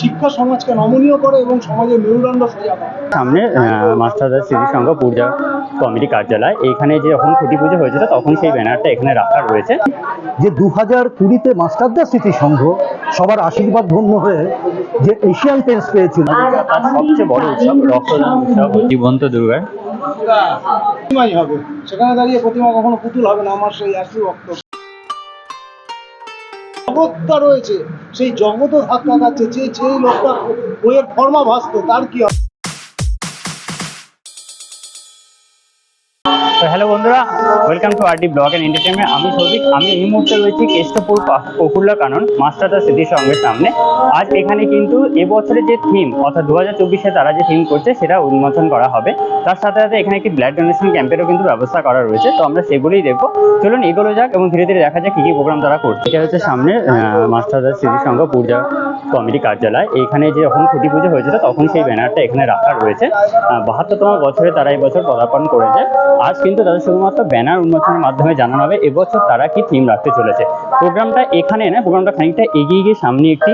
শিক্ষা সমাজকে নমনীয় করে এবং সমাজের মেরুদণ্ড সোজা করে সামনে মাস্টারদার স্মৃতি সংঘ পূজা কমিটি কার্যালয় এইখানে যে যখন খুঁটি পুজো হয়েছিল তখন সেই ব্যানারটা এখানে রাখা রয়েছে। যে দু হাজার কুড়িতে মাস্টারদা স্মৃতি সংঘ সবার আশীর্বাদ ধন্য হয়ে যে এশিয়ান পেন্স পেয়েছিল। তার সবচেয়ে বড় উৎসব রক্তদান উৎসব জীবন্ত দুর্গার। প্রতিমাই হবে। সেখানে দাঁড়িয়ে প্রতিমা কখনো পুতুল হবে না আমার সেই একই বক্তব্য জগৎটা রয়েছে, সেই জগতও ধাক্কা খাচ্ছে, যে যে লোকটা বইয়ের ফর্মা ভাসতো, তার কি হবে হ্যালো বন্ধুরা welcome to RD blog and entertainment আমি সৌভিক, আমি এই মুহূর্তে রয়েছি কেষ্টপুর পা- কানন মাস্টারদা স্মৃতি সঙ্গের সামনে। আজ এখানে কিন্তু এবছরে যে থিম অর্থাৎ দু হাজার চব্বিশে তারা যে থিম করছে, সেটা উন্মোচন করা হবে। তার সাথে সাথে এখানে একটি ব্লাড ডোনেশন ক্যাম্পেরও কিন্তু ব্যবস্থা করা রয়েছে। তো আমরা সেগুলোই দেখব। চলুন এগুলো যাক এবং ধীরে ধীরে দেখা যাক কী কী প্রোগ্রাম তারা করছে। এটা হচ্ছে সামনে মাস্টারদা স্মৃতি সংঘ পূজা কমিটি কার্যালয়, এইখানে যখন খুঁটি পুজো হয়েছিল, তখন সেই ব্যানারটা এখানে রাখা রয়েছে। বাহাত্তরতম বছরে তারা এই বছর পদার্পণ করেছে। আজ কিন্তু তাদের শুধুমাত্র ব্যানার উন্মোচনের মাধ্যমে জানানো হবে, এবছর তারা কি থিম রাখতে চলেছে। প্রোগ্রামটা এখানে না, প্রোগ্রামটা খানিকটা এগিয়ে গিয়ে সামনে একটি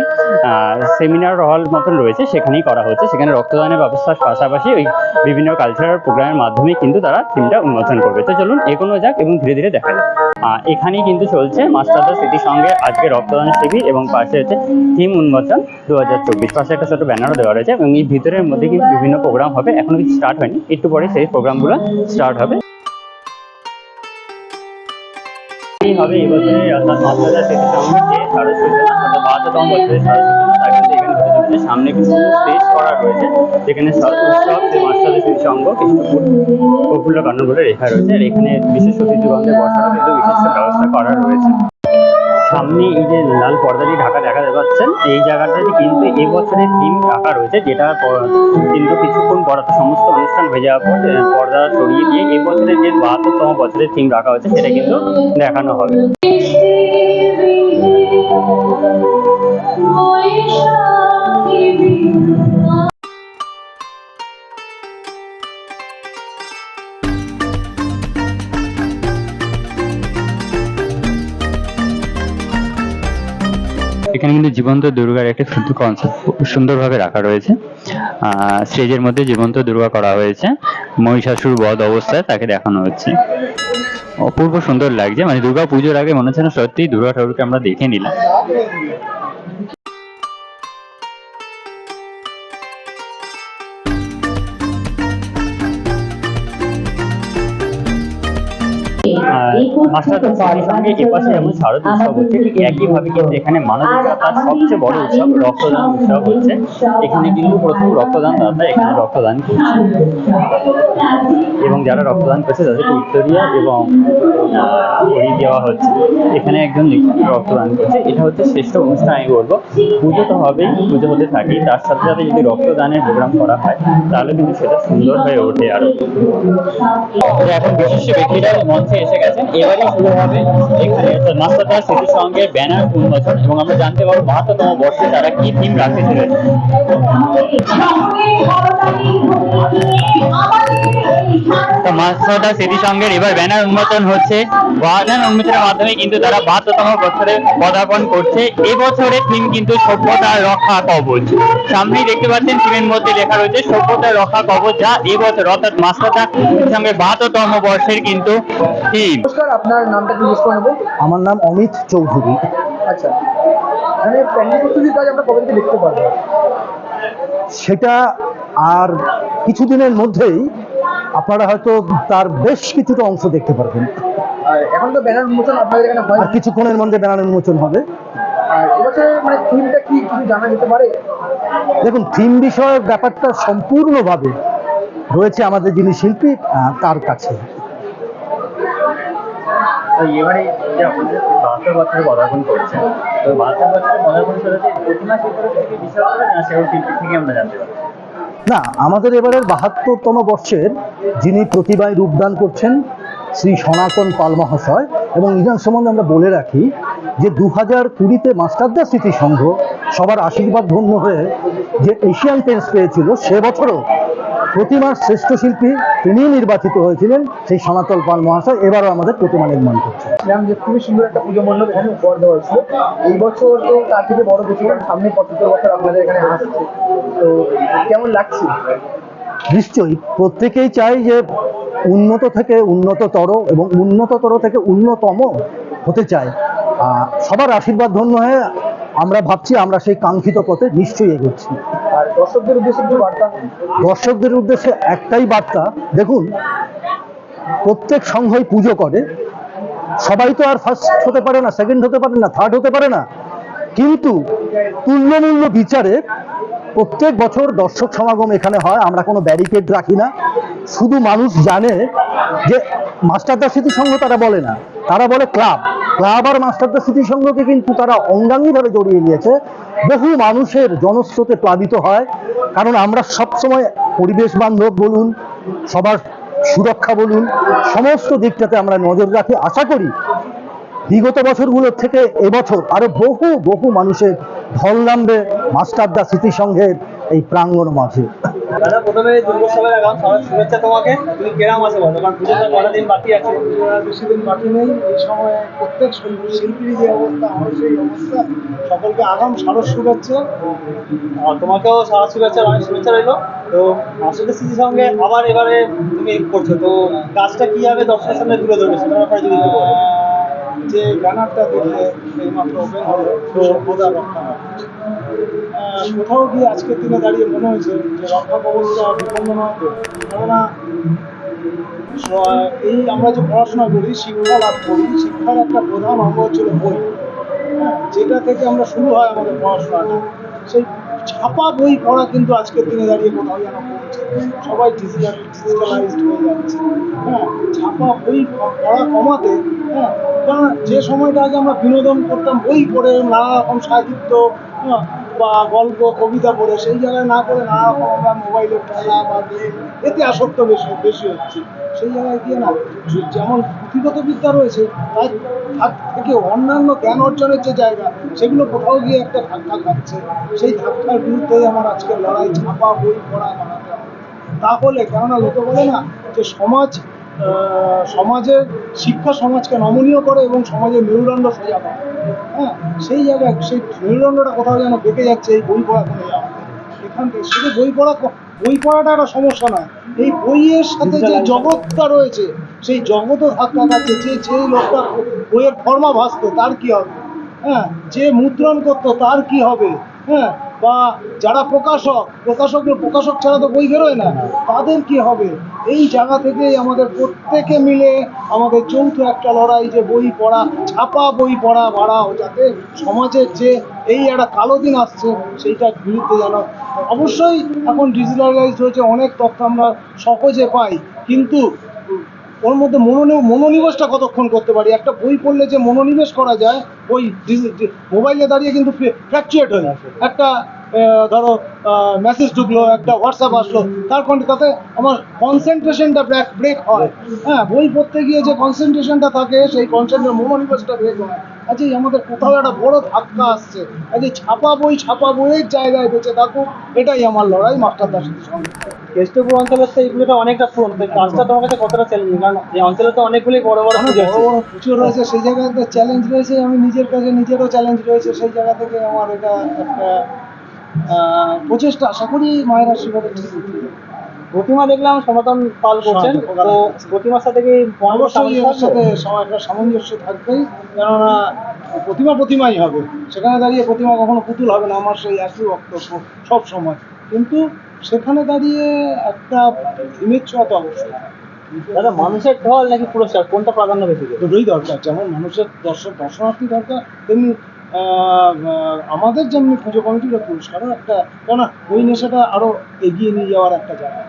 সেমিনার হল মতন রয়েছে। সেখানেই করা হচ্ছে। সেখানে রক্তদানের ব্যবস্থার পাশাপাশি ওই বিভিন্ন কালচারাল প্রোগ্রামের মাধ্যমে কিন্তু তারা থিমটা উন্মোচন করবে। তো চলুন এগোনো যাক এবং ধীরে ধীরে দেখা যাক। এখানেই কিন্তু চলছে মাস্টারদার স্মৃতির সঙ্গে আজকে রক্তদান শিবির এবং পাশে হচ্ছে থিম উন্মোচন দু হাজার চব্বিশ। পাশে একটা ছোট ব্যানারও দেওয়া রয়েছে এবং এই ভিতরের মধ্যে কিন্তু বিভিন্ন প্রোগ্রাম হবে। এখনও কিছু স্টার্ট হয়নি। একটু পরে সেই প্রোগ্রামগুলো স্টার্ট হবে। হবে এবছরে অর্থাৎ মাস্টারদার স্মৃতির সঙ্গে যে সরস্বতী অর্থাৎ বাহাত্তরতম বছরের সরস্বতী তার কিন্তু এখানে হতে চলেছে সামনে কিছু স্টেজ করা রয়েছে। যেখানে সব উৎসব মাস্টারদের কৃষ্ণপুর প্রফুল্ল কান্ড বলে লেখা রয়েছে। আর এখানে বিশেষ অতিথি গন্ধে বসারও কিন্তু বিশেষ ব্যবস্থা করা রয়েছে। সামনে এই যে লাল পর্দা দিয়ে ঢাকা দেখা যাচ্ছে, এই জায়গাটাতে কিন্তু এবছরের থিম রাখা রয়েছে, যেটা কিন্তু কিছুক্ষণ পর সমস্ত অনুষ্ঠান হয়ে যাওয়ার পর পর্দা সরিয়ে দিয়ে এবছরের যে বাহাত্তরতম বছরের থিম রাখা হয়েছে, সেটা কিন্তু দেখানো হবে। জীবন্ত দুর্গার একটা সুন্দর কনসেপ্ট সুন্দরভাবে রাখা রয়েছে। স্টেজের মধ্যে জীবন্ত দুর্গা করা হয়েছে। মহিষাসুর বধ অবস্থায় তাকে দেখানো হচ্ছে। অপূর্ব সুন্দর লাগছে। মানে দুর্গা পুজোর আগে মনে হচ্ছে না সত্যি দুর্গা ঠাকুরকে আমরা দেখে নিলাম। আর মাস্টারদার স্মৃতির সঙ্গে এপাশে যেমন শারদ উৎসব হচ্ছে ঠিক একইভাবে কিন্তু এখানে মানবিকতার সবচেয়ে বড় উৎসব রক্তদান উৎসব হচ্ছে। এখানে কিন্তু প্রথম রক্তদান দাতা এখানে রক্তদান করছে। এবং যারা রক্তদান করছে তাদেরকে উত্তরীয় এবং ঘড়ি দেওয়া হচ্ছে। এখানে একজন রক্তদান করছে। এটা হচ্ছে শ্রেষ্ঠ অনুষ্ঠান আমি বলব। পুজো তো হবেই পুজো হতে থাকি তার সাথে সাথে যদি রক্তদানের প্রোগ্রাম করা হয় তাহলে কিন্তু সেটা সুন্দর হয়ে ওঠে আরও। এখন বিশিষ্ট ব্যক্তিরা মঞ্চে এসে গেছেন এবারই শুরু হবে এখানে। মাস্টারদার স্মৃতির সঙ্গে ব্যানার উন্মোচন এবং আমরা জানতে পারব বাহাত্তরতম বর্ষে তারা কি থিম রাখতে চলেছে। তো মাস্টারদার স্মৃতি সঙ্গের এবার ব্যানার উন্মোচন হচ্ছে। ব্যানার উন্মোচনের মাধ্যমে কিন্তু তারা বাহাত্তরতম বছরে পদার্পণ করছে। এবছরের থিম কিন্তু সভ্যতার রক্ষা কবচ। সামনেই দেখতে পাচ্ছেন থিমের মধ্যে লেখা রয়েছে সভ্যতার রক্ষা কবচ যা এবছর অর্থাৎ স্মৃতির সঙ্গে বাহাত্তরতম বর্ষের কিন্তু থিম নমস্কার আপনার নামটা একটু জিজ্ঞেস করে নেব। আমার নাম অমিত চৌধুরী। আচ্ছা মানে প্যান্ডেল প্রস্তুতির কাজ আমরা কবে থেকে দেখতে পারব সেটা আর কিছুদিনের মধ্যেই আপনারা হয়তো তার বেশ কিছুটা অংশ দেখতে পারবেন। এখন তো ব্যানার উন্মোচন আপনাদের এখানে হয় কিছুক্ষণের মধ্যে ব্যানার উন্মোচন হবে। মানে থিমটা কি কিছু জানা যেতে পারে? দেখুন থিম বিষয়ক ব্যাপারটা সম্পূর্ণভাবে রয়েছে আমাদের যিনি শিল্পী তার কাছে। এবারে যে পদার্পণ তো পদার্পণ প্রতিমা শিল্পের থেকে করে না সেও শিল্পী থেকে আমরা জানতে পারি না, আমাদের এবারের বাহাত্তরতম বর্ষের যিনি প্রতিভায় রূপদান করছেন শ্রী সনাতন পাল মহাশয় এবং ইদান সম্বন্ধে আমরা বলে রাখি যে দু হাজার কুড়িতে মাস্টারদা স্মৃতি সংঘ সবার আশীর্বাদ ধন্য হয়ে যে এশিয়ান পেন্স পেয়েছিল সে বছরও প্রতিমার শ্রেষ্ঠ শিল্পী তিনিই নির্বাচিত হয়েছিলেন সেই সনাতল পাল মহাশয় এবারও আমাদের প্রতিমা নির্মাণ যে খুবই সুন্দর একটা পুজো মণ্ডপ এখানে উপহার দেওয়া হয়েছিল। এই বছর তো তার থেকে বড় কিছু সামনে পঁচাত্তর বছর আপনাদের এখানে আসছে। তো কেমন লাগছে? নিশ্চয়ই প্রত্যেকেই চাই যে উন্নত থেকে উন্নততর এবং উন্নততর থেকে উন্নতম হতে চায়। আহ, সবার আশীর্বাদ ধন্য হয়ে আমরা ভাবছি আমরা সেই কাঙ্ক্ষিত পথে নিশ্চয়ই এগোচ্ছি। দর্শকদের উদ্দেশ্যে কিছু বার্তা। দর্শকদের উদ্দেশ্যে একটাই বার্তা, দেখুন, প্রত্যেক সংঘই পুজো করে। সবাই তো আর ফার্স্ট হতে পারে না সেকেন্ড হতে পারে না থার্ড হতে পারে না। কিন্তু তুল্যমূল্য বিচারে প্রত্যেক বছর দর্শক সমাগম এখানে হয়, আমরা কোনো ব্যারিকেড রাখি না। শুধু মানুষ জানে যে মাস্টারদা স্মৃতি সংঘ তারা বলে না, তারা বলে ক্লাব ক্লাব আর মাস্টারদা স্মৃতি সংঘকে কিন্তু তারা অঙ্গাঙ্গিভাবে জড়িয়ে নিয়েছে। বহু মানুষের জনস্রোতে প্লাবিত হয়, কারণ আমরা সবসময় পরিবেশ বান্ধব বলুন, সবার সুরক্ষা বলুন, সমস্ত দিকটাতে আমরা নজর রাখি। আশা করি বিগত বছরগুলোর থেকে এবছর আরও বহু বহু মানুষের ঢল নামবে মাস্টারদা স্মৃতিসংঘের এই প্রাঙ্গণ মাঝে। দাদা প্রথমে দুর্গোৎসবের আগাম শুভেচ্ছা তোমাকে। তুমি কেরাম আছে বলো কারণ পুজোটা কটা দিন বাকি আছে? বেশি দিন বাকি নেই। এই সময় প্রত্যেক শিল্পীর যে অবস্থা আমার সেই অবস্থা। সকলকে আগাম সারস শুভেচ্ছা। তোমাকেও সারা শুভেচ্ছা অনেক শুভেচ্ছা রইল। তো আসলে স্মৃতির সঙ্গে আবার এবারে তুমি করছ। তো কাজটা কি হবে দর্শকের সামনে তুলে ধরবে সেটার ব্যাপারে যদি। যে ব্যানারটা দেখে এইমাত্র ওপেন হলো সভ্যতা রক্ষা। কোথাও গিয়ে আজকের দিনে দাঁড়িয়ে মনে হয়েছে যে রক্ষা কবচটা বিপন্ন নয়। কেননা এই আমরা যে পড়াশোনা করি শিক্ষা লাভ করি শিক্ষার একটা প্রধান অঙ্গ হচ্ছিল বই। হ্যাঁ, যেটা থেকে আমরা শুরু হয় আমাদের পড়াশোনাটা। সেই ছাপা বই পড়া কিন্তু আজকের দিনে দাঁড়িয়ে কোথাও যেন কমছে সবাই ডিজিটাল ডিজিটালাইজড হয়ে যাচ্ছে। হ্যাঁ ছাপা বই পড়া কমাতে হ্যাঁ কারণ যে সময়টা আগে আমরা বিনোদন করতাম বই পড়ে নানা রকম সাহিত্য হ্যাঁ, বা গল্প কবিতা পড়ে সেই জায়গায় না করে নানা রকম আমরা মোবাইলের খেলা বা game, এতে আসক্ত বেশি বেশি হচ্ছে। সেই জায়গায় গিয়ে না যেমন পুঁথিগত বিদ্যা রয়েছে তার তার থেকে অন্যান্য জ্ঞান অর্জনের যে জায়গা সেগুলো কোথাও গিয়ে একটা ধাক্কা খাচ্ছে। সেই ধাক্কার বিরুদ্ধে আমার আজকের লড়াই ছাপা বই পড়া তাহলে কেননা লোকে বলে না যে সমাজ সমাজের শিক্ষা সমাজকে নমনীয় করে এবং সমাজের মেরুদণ্ড সোজা করে হ্যাঁ সেই জায়গায় সেই মেরুদণ্ডটা কোথাও যেন বেঁকে যাচ্ছে এই বই পড়া করে যাওয়া এখান থেকে শুধু বই পড়া বই পড়াটা একটা সমস্যা নয়। এই বইয়ের সাথে যে জগৎটা রয়েছে সেই জগৎও ধাক্কা খাচ্ছে যে যে লোকটা বইয়ের ফর্মা ভাসতো তার কি হবে? হ্যাঁ যে মুদ্রণ করতো তার কি হবে? হ্যাঁ বা যারা প্রকাশক প্রকাশক প্রকাশক ছাড়া তো বই বেরোয় না, তাদের কি হবে? এই জায়গা থেকেই আমাদের প্রত্যেকে মিলে আমাদের যৌথ একটা লড়াই যে বই পড়া, ছাপা বই পড়া বাড়াও যাতে সমাজের যে এই একটা কালো দিন আসছে, সেইটার বিরুদ্ধে যেন অবশ্যই এখন ডিজিটালাইজ হয়েছে, অনেক তথ্য আমরা সহজে পাই। কিন্তু ওর মধ্যে মনোনি, মনোনিবেশটা কতক্ষণ করতে পারি? একটা বই পড়লে যে মনোনিবেশ করা যায়, ওই মোবাইলে দাঁড়িয়ে কিন্তু ফ্র্যাকচুয়েট হয়ে একটা ধরো মেসেজ ঢুকলো, একটা হোয়াটসঅ্যাপ আসলো, তার কোন- তাতে আমার কনসেন্ট্রেশনটা ব্রেক ব্রেক হয়। হ্যাঁ বই পড়তে গিয়ে যে কনসেন্ট্রেশনটা থাকে, সেই কনসেন্ট্রেশন মনোনিবেশটা ব্রেক হয়। আজকে আমাদের কোথাও একটা বড় ধাক্কা আসছে। আজকে ছাপা বই ছাপা বইয়ের জায়গায় বেঁচে থাকুক এটাই আমার লড়াই মাস্টার দাসের সঙ্গে। কেষ্টপুর অঞ্চলের তো এই অনেকটা পুরনো কাজটা তোমার কাছে কতটা চ্যালেঞ্জিং কারণ এই অঞ্চলে তো অনেকগুলি বড় বড় পুজো বড় বড় পুজো রয়েছে সেই জায়গায় তো চ্যালেঞ্জ রয়েছে আমি নিজের কাছে নিজেরও চ্যালেঞ্জ রয়েছে সেই জায়গা থেকে আমার এটা একটা প্রচেষ্টা। আশা করি মায়ের আশীর্বাদে ঠিক। প্রতিমা দেখলাম সনাতন পাল করছেন। তো। প্রতিমার সাথে কি অবশ্যই এর সাথে একটা সামঞ্জস্য থাকবেই। কেননা প্রতিমা প্রতিমাই হবে। সেখানে দাঁড়িয়ে প্রতিমা কখনো পুতুল হবে না আমার সেই একই বক্তব্য সব সময়। কিন্তু সেখানে দাঁড়িয়ে একটা ইমেজ ছোঁয়া তো অবশ্যই। দাদা মানুষের ঢল নাকি পুরস্কার কোনটা প্রাধান্য বেশি? দুটোই দরকার। যেমন মানুষের দর্শক দর্শনার্থী দরকার তেমনি আমাদের যেমনি পুজো কমিটির পুরস্কারও একটা কেননা ওই নেশাটা আরও এগিয়ে নিয়ে যাওয়ার একটা জায়গা।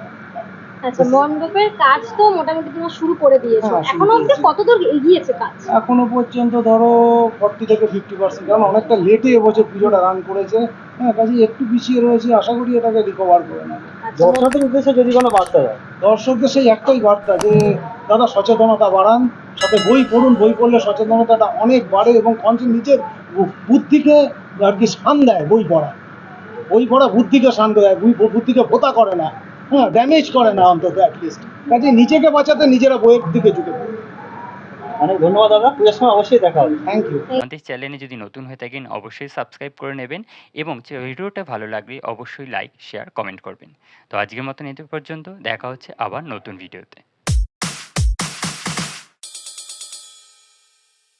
আচ্ছা মণ্ডপের কাজ তো মোটামুটি তোমার শুরু করে দিয়েছ। হ্যাঁ, এখনও করেছি। কতদূর এগিয়েছে কাজ? এখনও পর্যন্ত ধরো ফর্টি থেকে ফিফটি পার্সেন্ট কারণ অনেকটা লেটে এবছর পুজোটা রান করেছে। হ্যাঁ কাজে একটু পিছিয়ে রয়েছে আশা করি এটাকে রিকভার করে নেবে। আচ্ছা দর্শকদের উদ্দেশ্যে যদি কোনো বার্তা দেয়। দর্শকদের সেই একটাই বার্তা যে দাদা সচেতনতা বাড়ান সাথে বই পড়ুন। বই পড়লে সচেতনতাটা অনেক বাড়ে এবং কনসে নিজের বুদ্ধিকে আর কি শান দেয় বই পড়া। বই পড়া বুদ্ধিকে শান্ত দেয় বুদ্ধিকে ভোতা করে না। হ্যাঁ ড্যামেজ করে না অন্তত অ্যাটলিস্ট কাজে নিজেকে বাঁচাতে নিজেরা বইয়ের দিকে ঝুঁকে পড়ে। অনেক ধন্যবাদ দাদা পুজোর সময় অবশ্যই দেখা হবে। থ্যাংক ইউ আমাদের চ্যানেলে যদি নতুন হয়ে থাকেন অবশ্যই সাবস্ক্রাইব করে নেবেন এবং ভিডিওটা ভালো লাগলে অবশ্যই লাইক শেয়ার কমেন্ট করবেন। তো আজকের মতন এতে পর্যন্ত দেখা হচ্ছে আবার নতুন ভিডিওতে